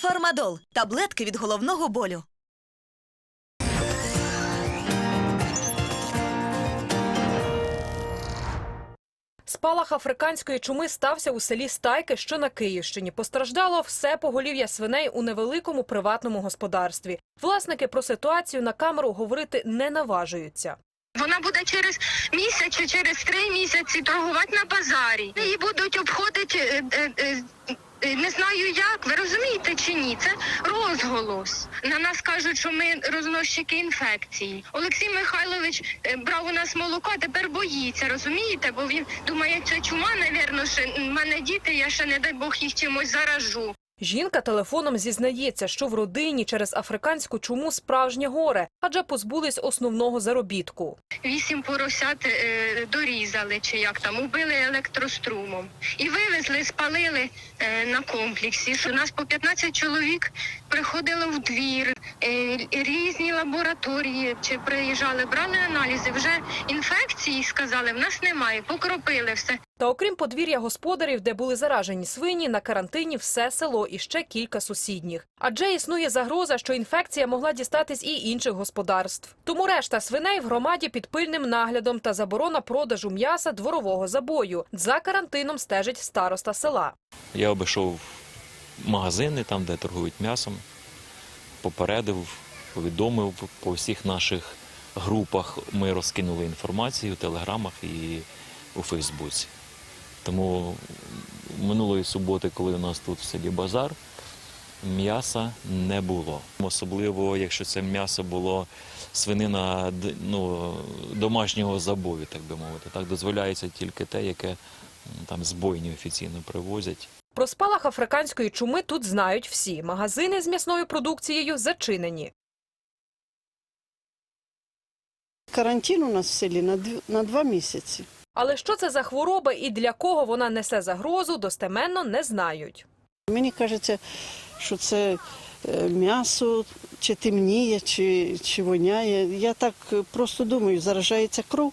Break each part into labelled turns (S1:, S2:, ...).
S1: Фармадол таблетки від головного болю.
S2: Спалах африканської чуми стався у селі Стайки, що на Київщині. Постраждало все поголів'я свиней у невеликому приватному господарстві. Власники про ситуацію на камеру говорити не наважуються.
S3: Вона буде через місяць чи через три місяці торгувати на базарі. Її будуть обходити. Е, Не знаю як, ви розумієте чи ні? Це розголос. На нас кажуть, що ми розносчики інфекції. Олексій Михайлович е, брав у нас молоко, а тепер боїться, розумієте? Бо він думає, це чума, навірно, що в мене діти, я ще не дай Бог їх чимось заражу.
S2: Жінка телефоном зізнається, що в родині через африканську чуму справжнє горе, адже позбулись основного заробітку.
S3: Вісім поросят е, дорізали, чи як там, убили електрострумом. І вивезли, спалили е, на комплексі. Що нас по 15 чоловік приходило в двір, е, різні лабораторії чи приїжджали, брали аналізи. Вже інфекції сказали, в нас немає, покропили все.
S2: Та окрім подвір'я господарів, де були заражені свині, на карантині все село і ще кілька сусідніх. Адже існує загроза, що інфекція могла дістатись і інших господарств. Тому решта свиней в громаді під пильним наглядом та заборона продажу м'яса дворового забою. За карантином стежить староста села.
S4: Я обійшов магазини, там, де торгують м'ясом, попередив, повідомив по всіх наших групах. Ми розкинули інформацію в телеграмах і у Фейсбуці. Тому минулої суботи, коли у нас тут в селі базар, м'яса не було. Особливо, якщо це м'ясо було свинина ну, домашнього забою, так би мовити. Так дозволяється тільки те, яке там збойні офіційно привозять.
S2: Про спалах африканської чуми тут знають всі. Магазини з м'ясною продукцією зачинені.
S5: Карантин у нас в селі на, дв- на два місяці.
S2: Але що це за хвороба і для кого вона несе загрозу, достеменно не знають.
S5: Мені кажеться, що це е, м'ясо чи темніє, чи, чи воняє. Я так просто думаю, заражається кров.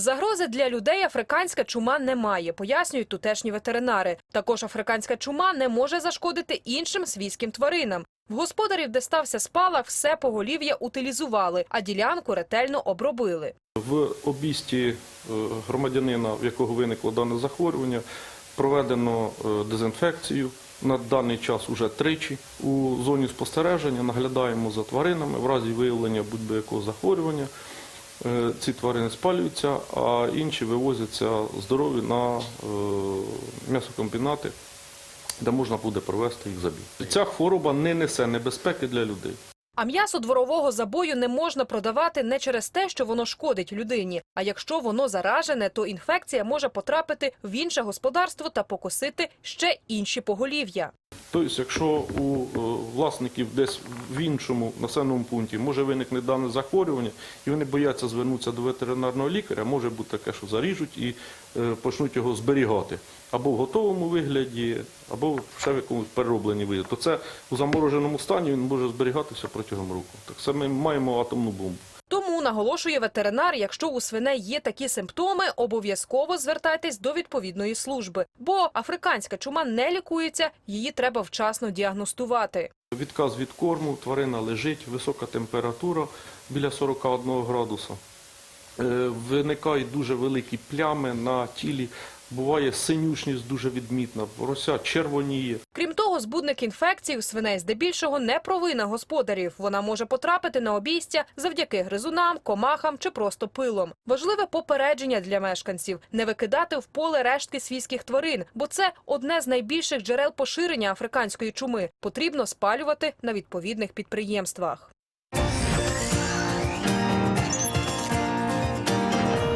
S2: Загрози для людей африканська чума не має, пояснюють тутешні ветеринари. Також африканська чума не може зашкодити іншим свійським тваринам. В господарів, де стався спалах, все поголів'я утилізували, а ділянку ретельно обробили.
S6: В обісті е, громадянина, в якого виникло дане захворювання, проведено е, дезінфекцію. На даний час уже тричі у зоні спостереження наглядаємо за тваринами. В разі виявлення будь-би якого захворювання ці тварини спалюються, а інші вивозяться здорові на е, м'ясокомбінати, де можна буде провести їх забіг. Ця хвороба не несе небезпеки для людей.
S2: А м'ясо дворового забою не можна продавати не через те, що воно шкодить людині. А якщо воно заражене, то інфекція може потрапити в інше господарство та покосити ще інші поголів'я.
S6: Тобто, якщо у е, власників десь в іншому населеному пункті може виникне дане захворювання, і вони бояться звернутися до ветеринарного лікаря, може бути таке, що заріжуть і е, почнуть його зберігати або в готовому вигляді, або ще в якомусь переробленні вигляді, то це у замороженому стані він може зберігатися протягом року. Так це ми маємо атомну бомбу.
S2: Тому наголошує ветеринар, якщо у свиней є такі симптоми, обов'язково звертайтесь до відповідної служби, бо африканська чума не лікується, її треба вчасно діагностувати.
S6: Відказ від корму, тварина лежить, висока температура біля 41 градуса. Е, Виникають дуже великі плями на тілі, буває синюшність дуже відмітна, порося червоніє.
S2: Крім того, збудник інфекцій у свиней здебільшого не провина господарів. Вона може потрапити на обійстя завдяки гризунам, комахам чи просто пилом. Важливе попередження для мешканців не викидати в поле рештки свійських тварин, бо це одне з найбільших джерел поширення африканської чуми. Потрібно спалювати на відповідних підприємствах.